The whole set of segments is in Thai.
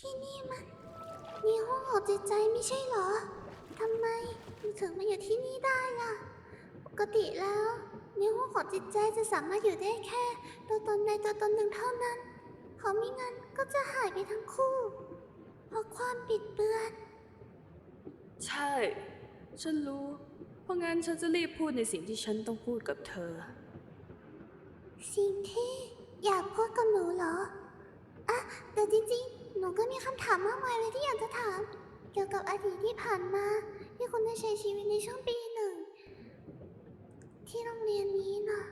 ที่นี่มันมีห้องของจิตใจไม่ใช่เหรอ ทำไมถึงมาอยู่ที่นี่ได้ล่ะ ปกติแล้วในห้องของจิตใจจะสามารถอยู่ได้แค่ ตัวตนใดตัวตนหนึ่งเท่านั้นเพราะไม่งั้นก็จะหายไปทั้งคู่ เพราะความปิดเบือน ใช่ ฉันรู้ เพราะงั้นฉันจะรีบพูดในสิ่งที่ฉันต้องพูดกับเธอ สิ่งที่อยากพูดกับหนูเหรออะแต่จริงๆ หนูก็มีคำถามมากมายเลยที่อยากจะถาม เกี่ยวกับอดีตที่ผ่านมา ที่คุณได้ใช้ชีวิตในช่วงปีหนึ่ง ที่โรงเรียนนี้นะ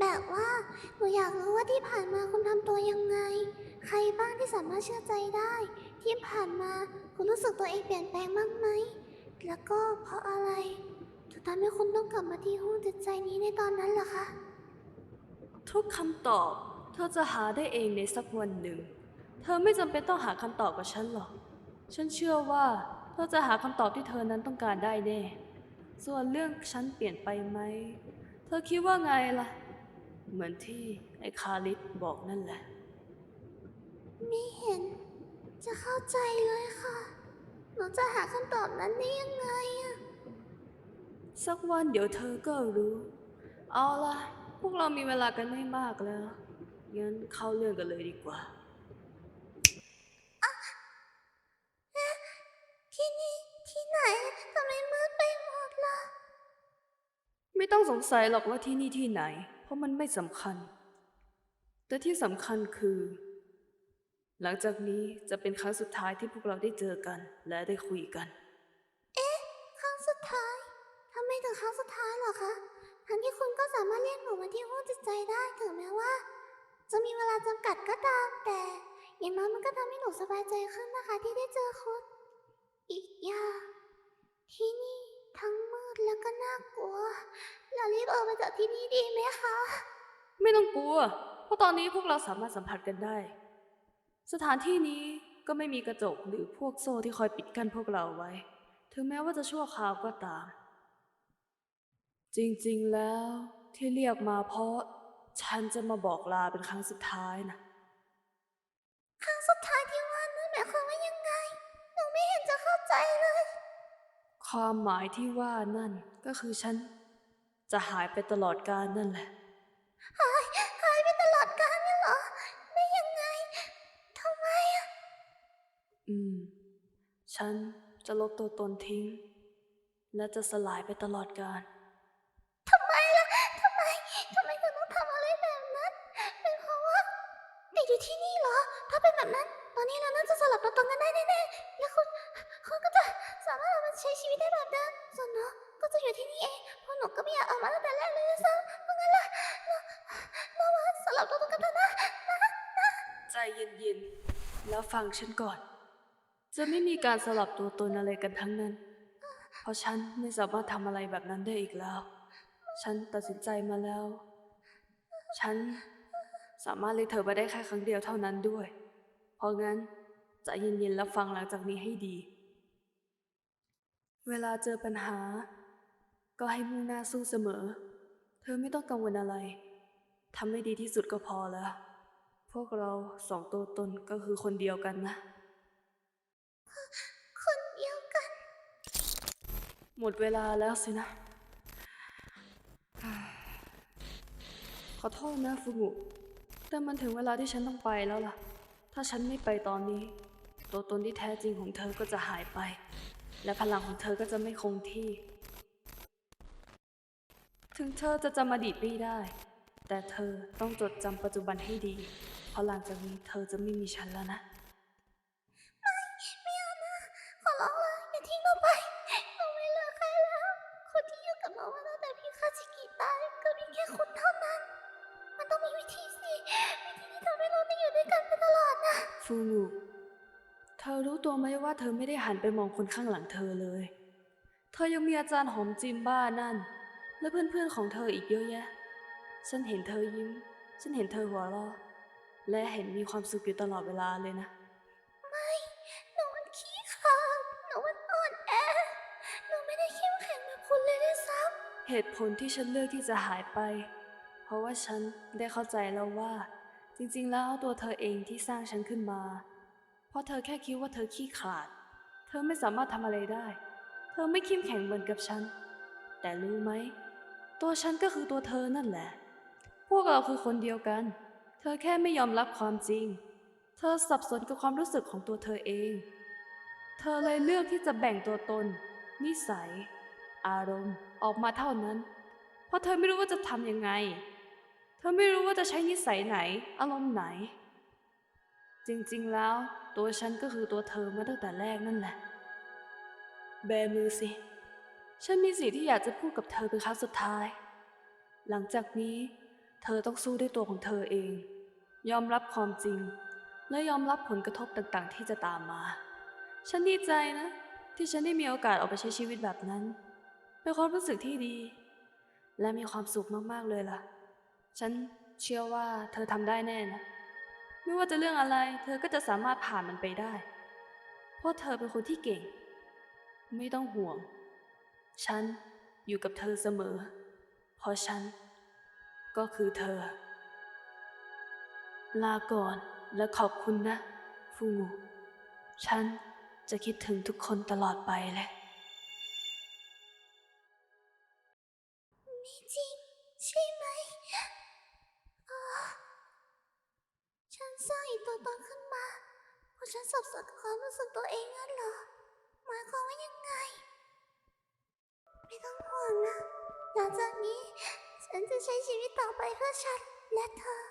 แบบว่าหนูอยากรู้ว่าที่ผ่านมาคุณทำตัวยังไง ใครบ้างที่สามารถเชื่อใจได้ ที่ผ่านมาคุณรู้สึกตัวเองเปลี่ยนแปลงบ้างไหม แล้วก็เพราะอะไรถึงทำให้คุณต้องกลับมาที่ห้องจิตใจนี้ในตอนนั้นล่ะคะ ทุกคำตอบเธอจะหาได้เองในสักวันหนึ่ง เธอไม่จำเป็นต้องหาคำตอบกับฉันหรอก ฉันเชื่อว่าเธอจะหาคำตอบที่เธอนั้นต้องการได้แน่ ส่วนเรื่องฉันเปลี่ยนไปไหม เธอคิดว่าไงล่ะ เหมือนที่ไอ้คาริสบอกนั่นแหละ ไม่เห็น จะเข้าใจเลยค่ะ หนูจะหาคำตอบนั้นได้ยังไงอะสักวันเดี๋ยวเธอก็รู้ เอาล่ะ พวกเรามีเวลากันไม่มากแล้ว งั้นเข้าเรื่องกันเลยดีกว่า ไม่ต้องสงสัยหรอกว่าที่นี่ที่ไหน เพราะมันไม่สำคัญ แต่ที่สำคัญคือ หลังจากนี้จะเป็นครั้งสุดท้ายที่พวกเราได้เจอกัน และได้คุยกัน เอ๊ะ ครั้งสุดท้ายทำไมถึงครั้งสุดท้ายเหรอคะทั้งที่คุณก็สามารถเรียกหนูมาที่ห้องจิตใจได้ถึงแม้ว่า จะมีเวลาจำกัดก็ตาม แต่ อย่างน้อยมันก็ทำให้หนูสบายใจขึ้นนะคะ ที่ได้เจอคุณ อีกอย่างที่นี่ทั้งมืดแล้ว ก็น่ากลัว เรารีบออกมาจากที่นี่ดีไหมคะ ไม่ต้องกลัว เพราะตอนนี้พวกเราสามารถสัมผัสกันได้ สถานที่นี้ก็ไม่มีกระจกหรือพวกโซ่ที่คอยปิดกั้นพวกเราไว้ ถึงแม้ว่าจะชั่วคราวก็ตาม จริงๆแล้วที่เรียกมาเพราะ ฉันจะมาบอกลาเป็นครั้งสุดท้ายนะ ความหมายที่ว่านั่นก็คือฉัน จะหายไปตลอดกาลนั่นแหละ หายหายไปตลอดกาลเนี่ยเหรอ ได้ยังไงทำไมอะอืม ฉันจะลบตัวตนทิ้ง และจะสลายไปตลอดกาลทำไมล่ะทำไมทำไมถึงต้องทำอะไรแบบนั้น เป็นเพราะว่าติดอยู่ที่นี่เหรอ ถ้าเป็นแบบนั้น ตอนนี้เราน่าจะสลับตัวตนกันได้แน่ๆแล้วคุณคุณก็จะ สามารถเอามาใช้ชีวิตได้แบบเดิมส่วนหนูก็จะอยู่ที่นี่เองเพราะหนูก็ไม่อยากออกมาตั้งแต่แรกเลยด้วยซ้ำเพราะงั้นล่ะเราเรามาสลับตัวตนกันเถอะนะใจเย็นๆ แล้วฟังฉันก่อน จะไม่มีการสลับตัวตนอะไรกันทั้งนั้น เพราะฉันไม่สามารถทำอะไรแบบนั้นได้อีกแล้ว ฉันตัดสินใจมาแล้ว ฉันสามารถเรียกเธอมาได้แค่ครั้งเดียวเท่านั้นด้วย เพราะงั้นใจเย็นๆแล้วฟังหลังจากนี้ให้ดี เวลาเจอปัญหา ก็ให้มุ่งหน้าสู้เสมอ เธอไม่ต้องกังวลอะไร ทำให้ดีที่สุดก็พอแล้ว พวกเราสองตัวตนก็คือคนเดียวกันนะ คนเดียวกัน หมดเวลาแล้วสินะ ขอโทษนะฟุกุแต่มันถึงเวลาที่ฉันต้องไปแล้วล่ะ ถ้าฉันไม่ไปตอนนี้ ตัวตนที่แท้จริงของเธอก็จะหายไป และพลังของเธอก็จะไม่คงที่ ถึงเธอจะจำอดีตไม่ได้ แต่เธอต้องจดจำปัจจุบันให้ดี เพราะหลังจากนี้เธอจะไม่มีฉันแล้วนะไม่เอานะขอร้องเล ธีสิวิธีที่ทำให้เราได้อยู่ด้วยกันไปตลอดนะฟูงูเธอรู้ตัวไหมว่าเธอไม่ได้หันไปมองคนข้างหลังเธอเลย เธอยังมีอาจารย์หอมจิมบ้านั่น และเพื่อนๆของเธออีกเยอะแยะ ฉันเห็นเธอยิ้ม ฉันเห็นเธอหัวเราะ และเห็นมีความสุขอยู่ตลอดเวลาเลยนะ ไม่หนูมันขี้ขลาดหนูมันอ่อนแอ หนูไม่ได้เข้มแข็งแบบคุณเลยด้วยซ้เหตุผลที่ฉันเลือกที่จะหายไป เพราะว่าฉันได้เข้าใจแล้วว่า จริงๆแล้วตัวเธอเองที่สร้างฉันขึ้นมา ราะเธอแค่คิดว่าเธอขี้ขลาด เธอไม่สามารถทำอะไรได้ เธอไม่เข้มแข็งเหมือนกับฉัน แต่รู้ไหม ตัวฉันก็คือตัวเธอนั่นแหละ พวกเราคือคนเดียวกัน เธอแค่ไม่ยอมรับความจริง เธอสับสนกับความรู้สึกของตัวเธอเอง เธอเลยเลือกที่จะแบ่งตัวตน นิสัย อารมณ์ออกมาเท่านั้น เพราะเธอไม่รู้ว่าจะทำยังไง เธอไม่รู้ว่าจะใช้นิสัยไหน อารมณ์ไหน จริงๆ แล้ว ตัวฉันก็คือตัวเธอมาตั้งแต่แรกนั่นแหละ แบมือสิ ฉันมีสิ่งที่อยากจะพูดกับเธอเป็นครั้งสุดท้าย หลังจากนี้ เธอต้องสู้ด้วยตัวของเธอเอง ยอมรับความจริง และยอมรับผลกระทบต่างๆ ที่จะตามมา ฉันดีใจนะ ที่ฉันได้มีโอกาสออกไปใช้ชีวิตแบบนั้นเป็นความรู้สึกที่ดี และมีความสุขมากๆเลยล่ะ ฉันเชื่อว่าเธอทำได้แน่นะ ไม่ว่าจะเรื่องอะไร เธอก็จะสามารถผ่านมันไปได้ เพราะเธอเป็นคนที่เก่ง ไม่ต้องห่วง ฉันอยู่กับเธอเสมอ เพราะฉัน ก็คือเธอ ลาก่อนและขอบคุณนะ ฟูงู ฉันจะคิดถึงทุกคนตลอดไปเลย สร้างอีกตัวตนขึ้นมาเพราะฉันสับสนกับความรู้สึกตัวเองงั้นเหรอหมายความว่ายังไง ไม่ต้องห่วงนะ หลังจากนี้ ฉันจะใช้ชีวิตต่อไปเพื่อฉันและเธอ